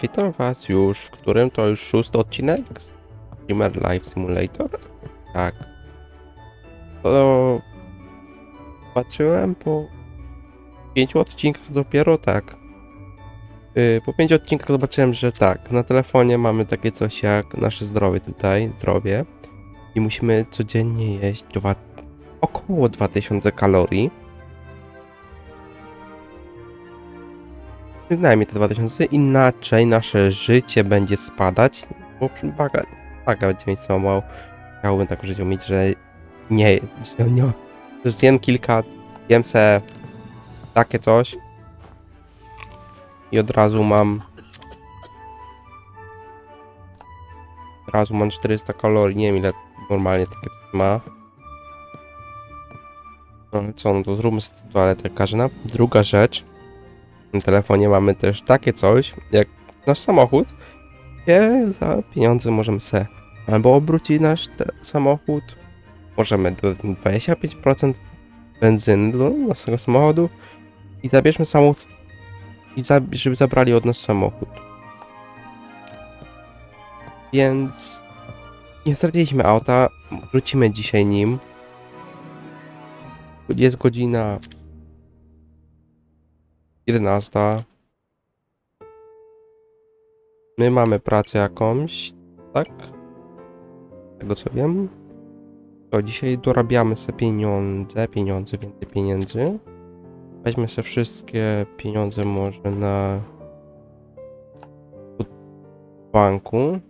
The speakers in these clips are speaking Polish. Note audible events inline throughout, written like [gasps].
Witam Was już, w którym to już szósty odcinek z Streamer Live Simulator. Tak. To patrzyłem po pięciu odcinkach dopiero tak. Yy, Po pięciu odcinkach zobaczyłem, że tak, na telefonie mamy takie coś jak nasze zdrowie tutaj, zdrowie. I musimy codziennie jeść dwa, około 2000 kalorii. Przynajmniej te 2000, inaczej nasze życie będzie spadać, bo waga, waga będzie mieć za mało. Chciałbym tak w życiu mieć, że nie, że, nie, że zjem kilka, jem se takie coś i od razu mam od razu mam 400 kalorii, nie wiem ile normalnie takie coś ma. No ale co, no to zróbmy toaletę Karzyna. Druga rzecz, telefonie mamy też takie coś, jak nasz samochód, gdzie za pieniądze możemy se albo obrócić nasz samochód, możemy mu 25% benzyny do naszego samochodu i zabierzmy samochód, i za, żeby zabrali od nas samochód. Więc nie straciliśmy auta, wrócimy dzisiaj nim. Jest godzina 11. My mamy pracę jakąś, tak? Z Tego co wiem. To dzisiaj dorabiamy sobie pieniądze, pieniądze, więcej pieniędzy. Weźmy sobie wszystkie pieniądze może na banku.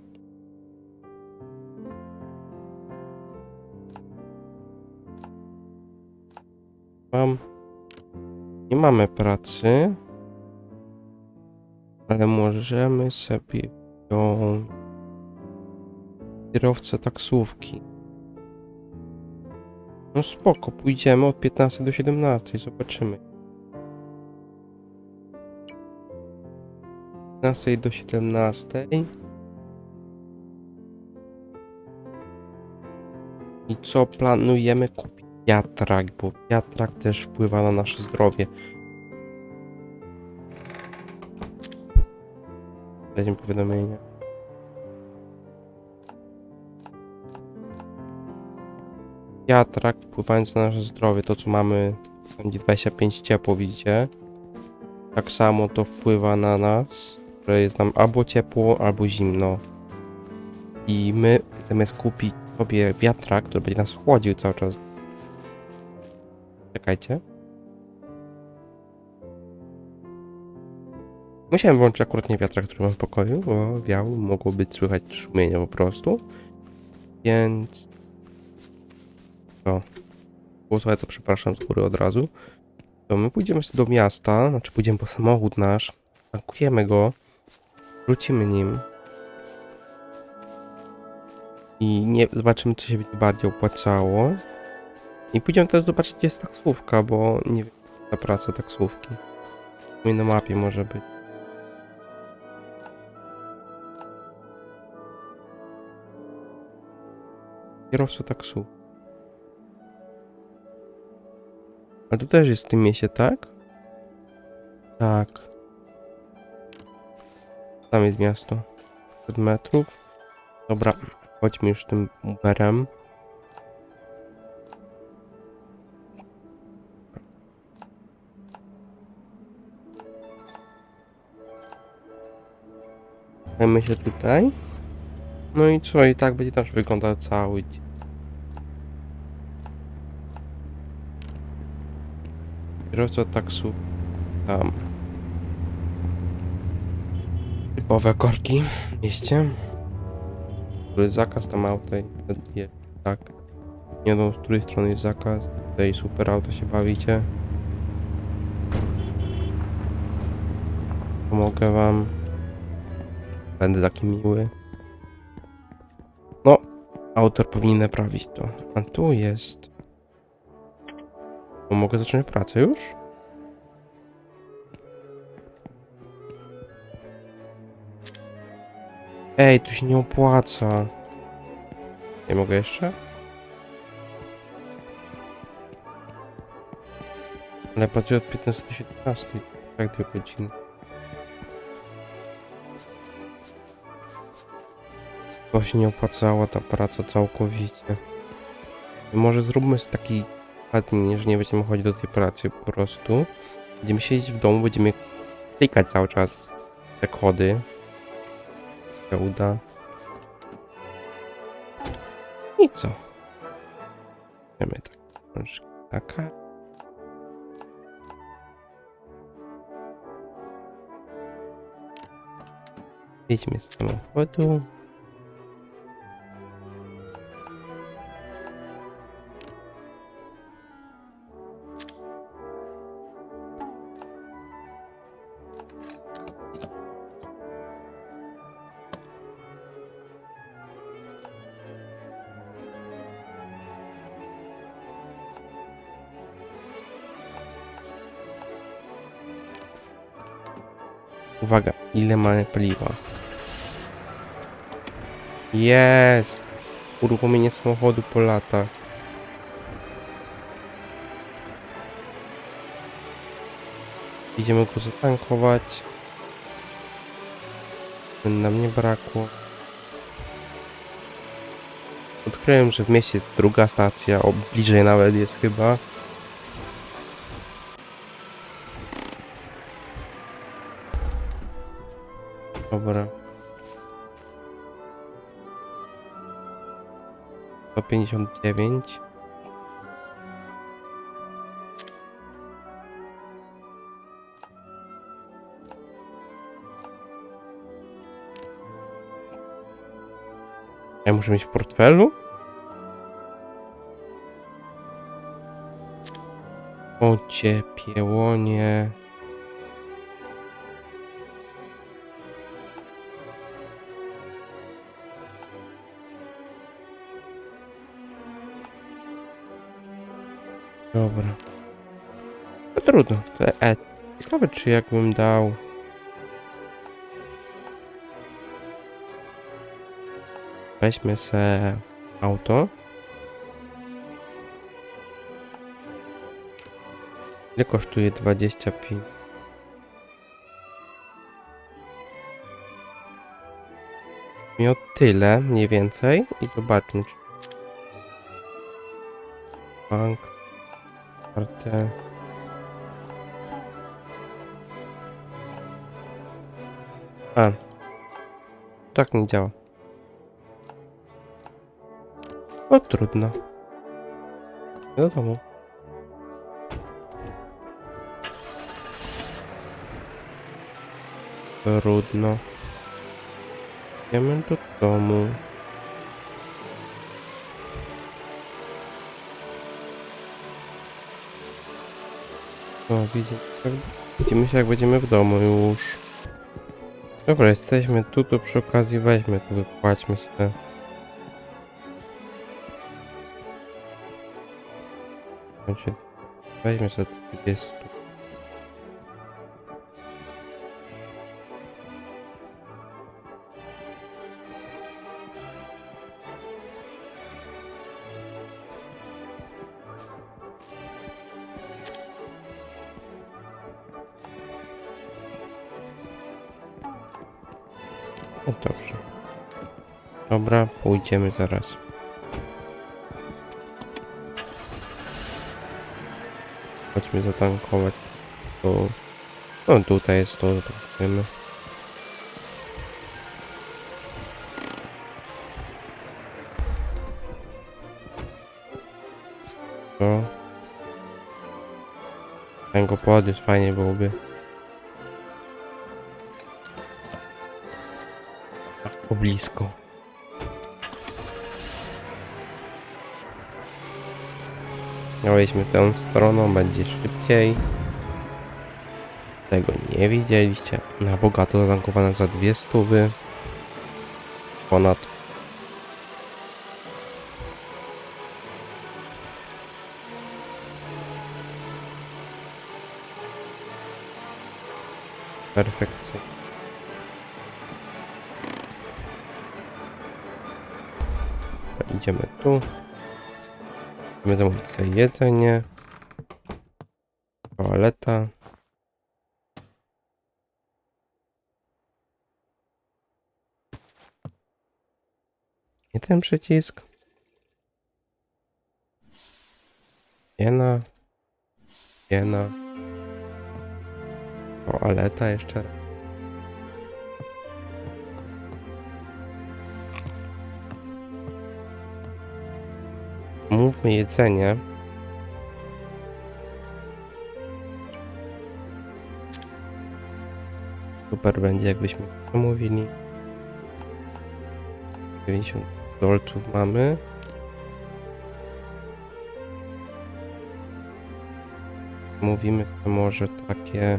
Mam nie mamy pracy, ale możemy sobie wziąć kierowcę taksówki. No spoko, pójdziemy od 15 do 17, zobaczymy. 15 do 17. I co planujemy kupić? Wiatrak, bo wiatrak też wpływa na nasze zdrowie. Weźmy powiadomienie. Wiatrak wpływając na nasze zdrowie, to co mamy, będzie 25 ciepło, widzicie? Tak samo to wpływa na nas, że jest nam albo ciepło, albo zimno. I my zamiast kupić sobie wiatrak, który będzie nas chłodził cały czas. Musiałem włączyć akurat nie wiatrak, który mam w pokoju, bo wiał, mogło być słychać szumienie po prostu. Więc... O. Posłuchaj, to przepraszam z góry od razu. To my pójdziemy do miasta, znaczy pójdziemy po samochód nasz, tankujemy go, wrócimy nim i nie zobaczymy, co się będzie bardziej opłacało. I pójdziemy też zobaczyć, gdzie jest taksówka, bo nie wiem, ta praca taksówki. Tu na mapie może być. Kierowca taksówki. A tu też jest w tym mieście, tak? Tak. Tam jest miasto. 100 metrów. Dobra, chodźmy już tym Uberem. Dajmy się tutaj. No i co, i tak będzie nasz wyglądał cały dzień. Kierowca taksu. Tam. Typowe korki w mieście. Który zakaz tam auta jest, tak. Nie wiem, z której strony jest zakaz. Tutaj super auto się bawicie. Pomogę wam. Będę taki miły. No, autor powinien naprawić to. A tu jest. Bo mogę zacząć pracę już? Ej, tu się nie opłaca. Nie mogę jeszcze? Ale pracuję od 15 do 17. Tak, dwie godziny. To się nie opłacała ta praca całkowicie. Może zróbmy z taki dni, że nie będziemy chodzić do tej pracy po prostu. Będziemy siedzieć w domu, będziemy klikać cały czas te kody. się uda. I co? Wiemy tak. Książki taka. Idźmy z samochodu. Uwaga, ile mamy paliwa? Jest! Uruchomienie samochodu po latach. Idziemy go zatankować. Nam nie brakło. Odkryłem, że w mieście jest druga stacja, o bliżej nawet jest chyba. 159. Ja muszę mieć w portfelu? O cię piełonie. Dobra. No trudno. To, e, ciekawe czy jakbym dał... Weźmy se auto. Ile kosztuje 25? Miał tyle, mniej więcej. I zobaczmy. Bank. Kartę. A. Tak nie działa. O, trudno. Do domu. Trudno. Idziemy do domu. O, widzimy, widzimy się jak będziemy w domu już. Dobra, jesteśmy tu, to przy okazji weźmy to, wypłaćmy sobie. Weźmy sobie 20. Dobra, pójdziemy zaraz. Chodźmy zatankować. To... No tutaj jest to, zatankujemy. To... Ten go podniósł, fajnie byłoby. Tak blisko. Miałeśmy tę stroną, będzie szybciej. Tego nie widzieliście. Na bogato zatankowane za dwie stówy. Ponad. Perfekcyjnie. Dobra, Idziemy tu. Musimy zamówić sobie jedzenie. Toaleta. Nie ten przycisk. Jena. Jena. Toaleta jeszcze raz. Mówmy jedzenie. Super będzie, jakbyśmy to mówili. 90 dolców mamy. Mówimy to może takie.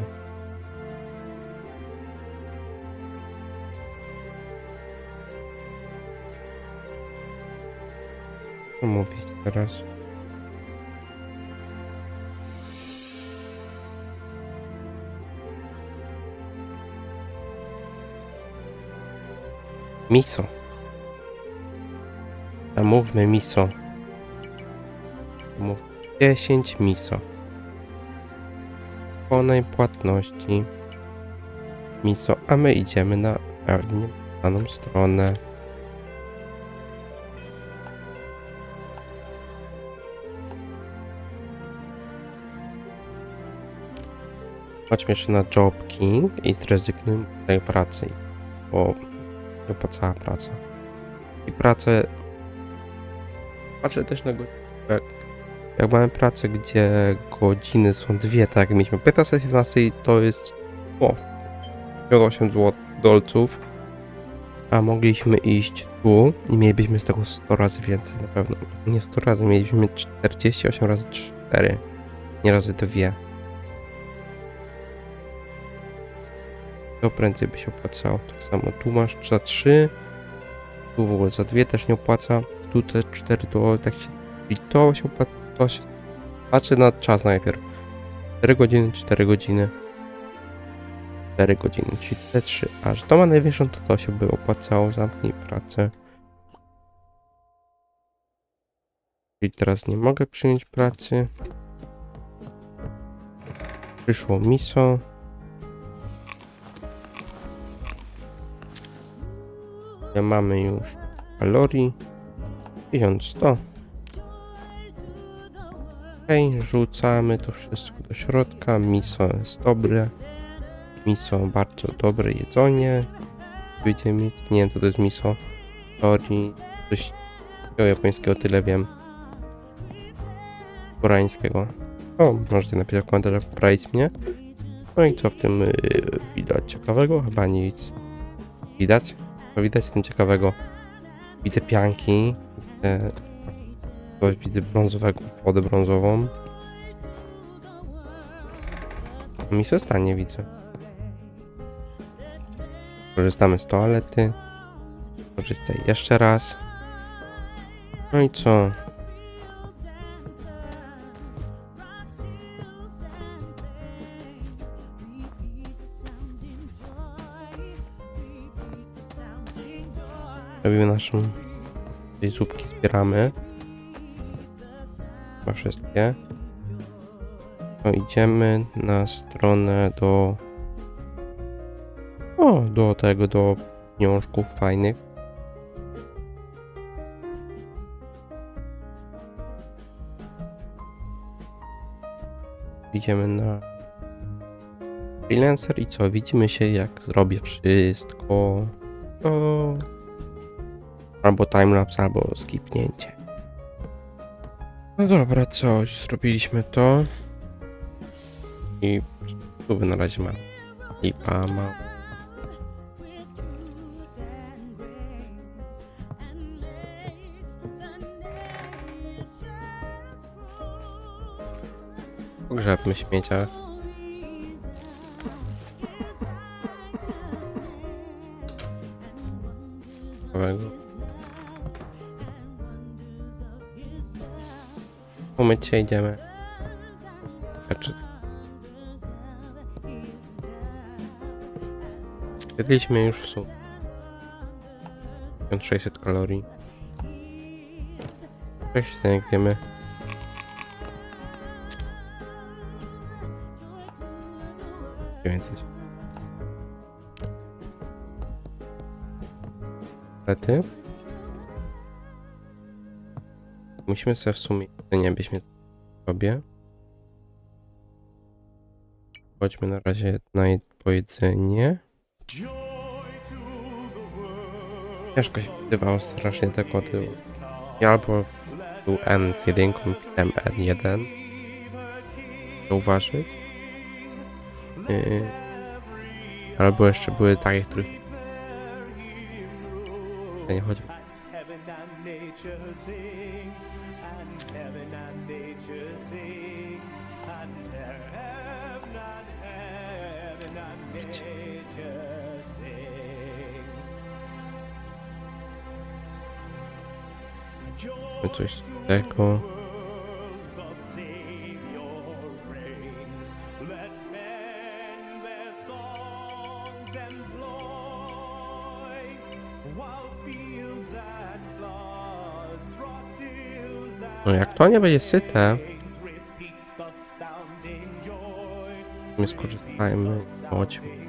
Mówić teraz? Miso. Zamówmy miso. Mów 10 miso. Wykonaj płatności. Miso, a my idziemy na pewnie daną stronę. Chodźmy jeszcze na jobki i zrezygnujmy z tej pracy, bo nie opłacała praca. I pracę patrzę też na godzinę. Jak, jak mamy pracę, gdzie godziny są dwie, tak jak mieliśmy 15-17, to jest o 8 zł dolców. A mogliśmy iść tu i mielibyśmy z tego 100 razy więcej na pewno. Nie 100 razy, mielibyśmy mieć 48 razy 4, nie razy 2. To prędzej by się opłacało. Tak samo tu masz za 3, tu w ogóle za 2 też nie opłaca tu te 4 to tak się. I to się opłaca. To się. Patrzę na czas najpierw. 4 godziny, 4 godziny. 4 godziny, czyli te 3. Aż to ma największą, to to się by opłacało. Zamknij pracę. Czyli teraz nie mogę przyjąć pracy. Przyszło miso. Mamy już kalorii. 1100. Okej, rzucamy to wszystko do środka. Miso jest dobre. Miso bardzo dobre jedzenie. Będziemy mieć. Nie to jest miso. Tori. Coś japońskiego tyle wiem. Koreańskiego. O, możecie napisać w komentarzach, poprawić mnie. No i co w tym yy, widać ciekawego? Chyba nic. Widać? Widać w tym ciekawego? Widzę pianki. Widzę, coś widzę brązowego, wodę brązową. A mi się stanie, widzę. Korzystamy z toalety. Korzystaj jeszcze raz. No i co? Robimy naszą... Zupki zbieramy. Chyba wszystkie. To idziemy na stronę do... O, do tego, do pieniążków fajnych. Idziemy na freelancer i co? Widzimy się jak zrobię wszystko. To albo timelapse, albo skipnięcie. No dobra, coś, zrobiliśmy to. I tu na razie ma lipa. Pogrzebmy śmiecia. Umyć się idziemy. Znaczy... Już w sumie. 1600 kalorii. Jak się stanie, jak zjemy? Dziewięćset. Niestety. Musimy sobie w sumie nie byśmy sobie. Chodźmy na razie na jed- po jedzenie. Ciężko się wpisywało strasznie te koty. Ja albo był N z jedynką, pisałem N1. Zauważyć. Yy, albo jeszcze były takie, których nie chodzi. Hills and No jak to nie będzie syte, my skorzystajmy. Chodźmy.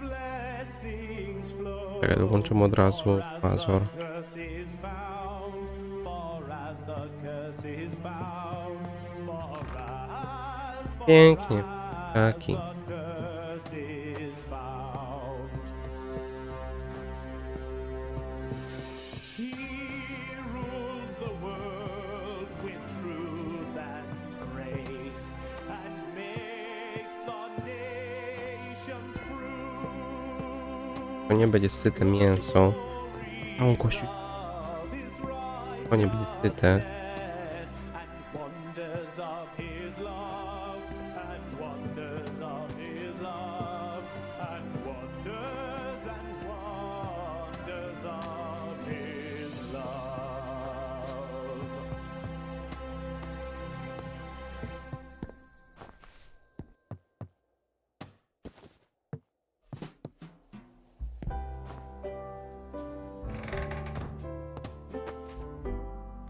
Blessings flow. Czekaj, włączymy od razu Mazor. curse is nie będzie syte mięso. Całą kości. To nie będzie syte.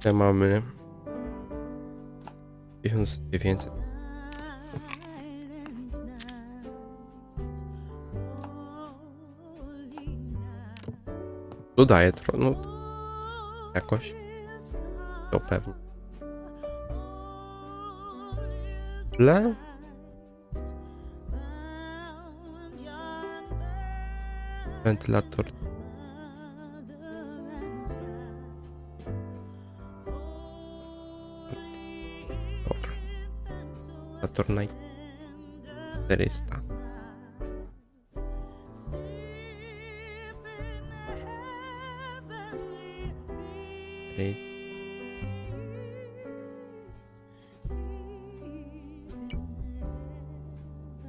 Te mamy 1900. Dodaję trochę, no jakoś. To pewnie. Tle? Wentylator. Wentylator na 400. Ej.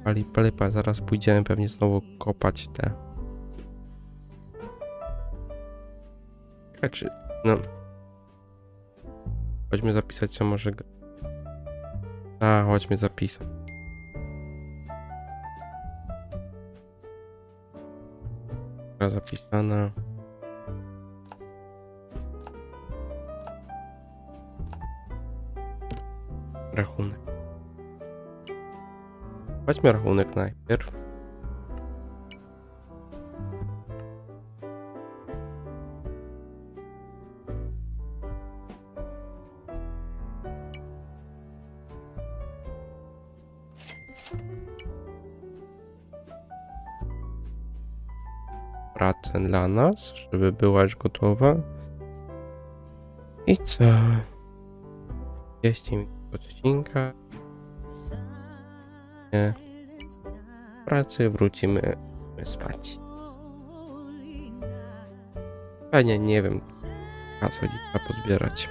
Pali, palipa, zaraz pójdziemy pewnie znowu kopać te. Czy... No. Chodźmy zapisać co może... A, chodźmy zapisać. Gra zapisana. Rachunek. Weźmy rachunek najpierw. Pracę dla nas, żeby była już gotowa. I co? 30 minut odcinka. Nie. W pracy wrócimy spać. Fajnie, nie wiem. A co dzika pozbierać.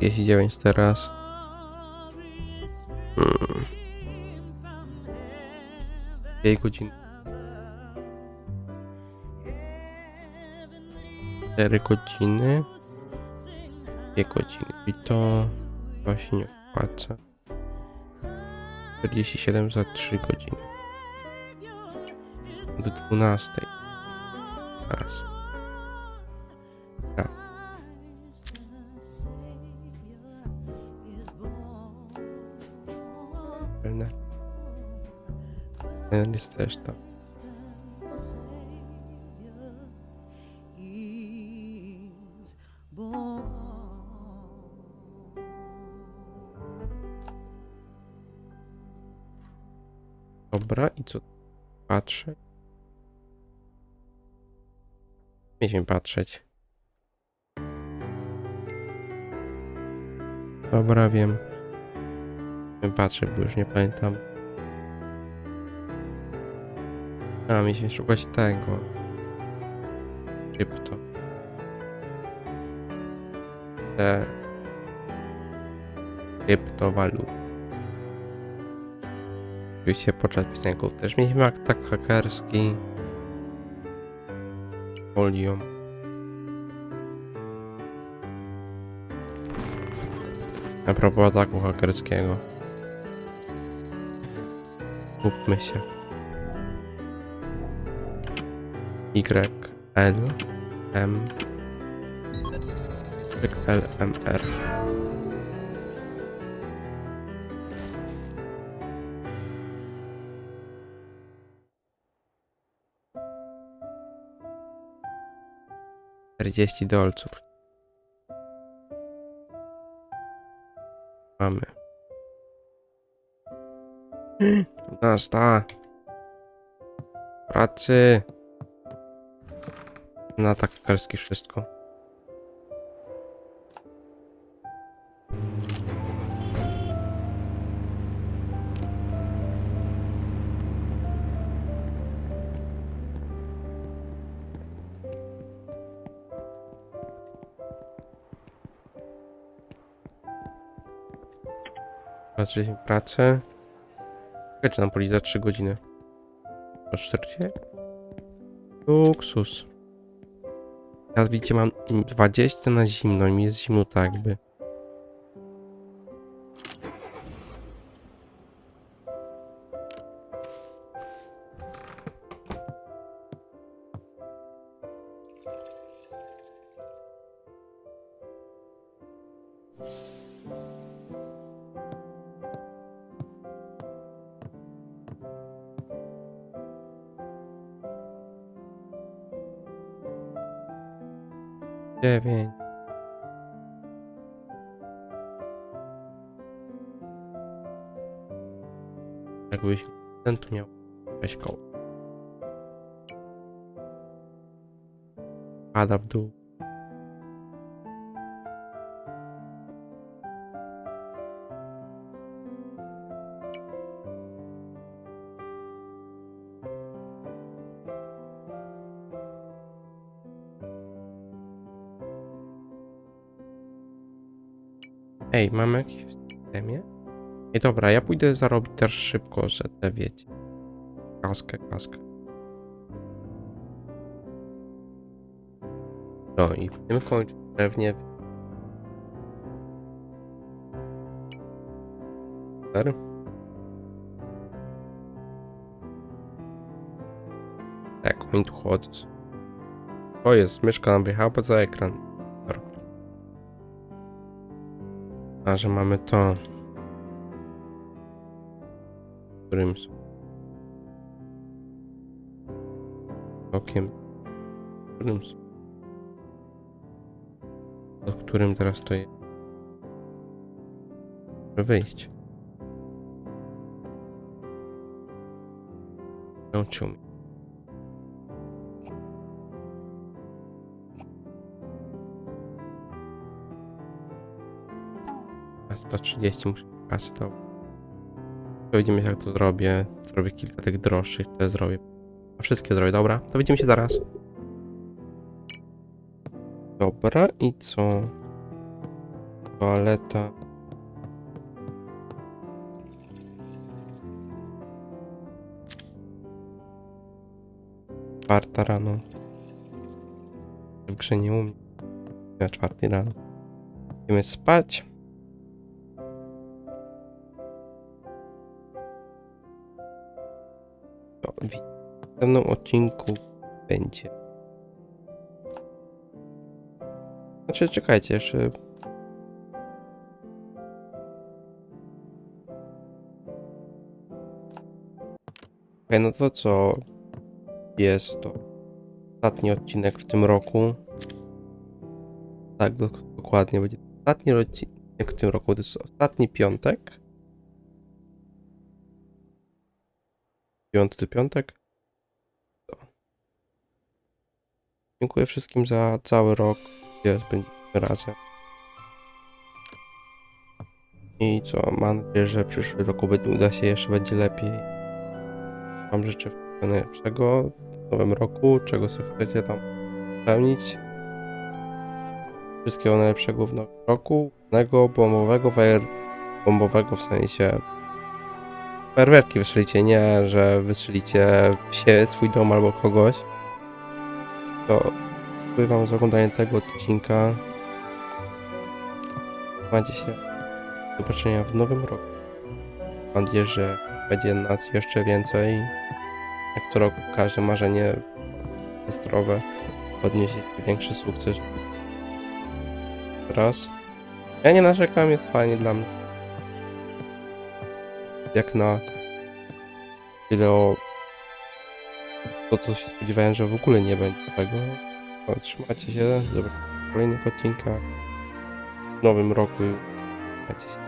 Jest 9 teraz. 2 godziny. 4 godziny. 2 godziny. I to się nie opłaca. 47 za 3 godziny. Do 12. Zaraz. Ten jest to. Dobra, i co? Patrzę. Mieliśmy patrzeć. Dobra, wiem. Patrzę, bo już nie pamiętam. A, mieliśmy szukać tego. Krypto. Te... Kryptowalut. Oczywiście podczas pisania też mieliśmy atak hakerski. Folią. A propos ataku hakerskiego. Kupmy się. Y, L, M, L, M, R. Czterdzieści dolców. Mamy. [gasps] Nasta. Pracy. Na atak karski wszystko. Zaczęliśmy pracę. Czekaj, czy nam poli za 3 godziny. O 40? Luksus. Teraz widzicie, mam 20 na zimno i mi jest zimno tak jakby. Dziewięć. Jakbyś ten tu miał weź koło. Pada w dół. Ej, mamy jakiś w systemie? Ej, dobra, ja pójdę zarobić też szybko, że te wiecie. Kaskę, kaskę. No i będziemy kończyć pewnie. w- Super. Tak, oni tu chodzą. To jest, myszka nam wyjechała poza ekran. A że mamy to. w Którym okiem. w Którym do którym teraz to jest. Wyjść. Nauczył. 130 muszę kasy to. To widzimy jak to zrobię. Zrobię kilka tych droższych, to zrobię. A wszystkie zrobię, dobra. To widzimy się zaraz. Dobra, i co? Toaleta. Czwarta rano. W grze nie umie. Na czwartej rano. Idziemy spać. Następnym odcinku będzie. Znaczy, czekajcie, jeszcze. Okej, no to co jest to ostatni odcinek w tym roku. Tak, dok- dokładnie będzie ostatni odcinek w tym roku. To jest ostatni piątek. Piąty piątek. To. Dziękuję wszystkim za cały rok, gdzie spędziliśmy razem. I co, mam nadzieję, że przyszły roku będzie- uda się jeszcze będzie lepiej. Wam życzę wszystkiego najlepszego w nowym roku, czego sobie chcecie tam spełnić. Wszystkiego najlepszego w nowym roku. Tego bombowego, fajer bombowego w sensie fajerwerki wystrzelicie, nie, że wystrzelicie się, swój dom albo kogoś. To dziękuję wam za oglądanie tego odcinka. Macie się. Do zobaczenia w nowym roku. Mam nadzieję, że będzie nas jeszcze więcej. Jak co roku każde marzenie zdrowe podnieść większy sukces. Raz. Ja nie narzekam, jest fajnie dla mnie. Jak na tyle o to, co się spodziewałem, że w ogóle nie będzie tego. Trzymajcie się, w kolejnych odcinkach w nowym roku. Trzymajcie się.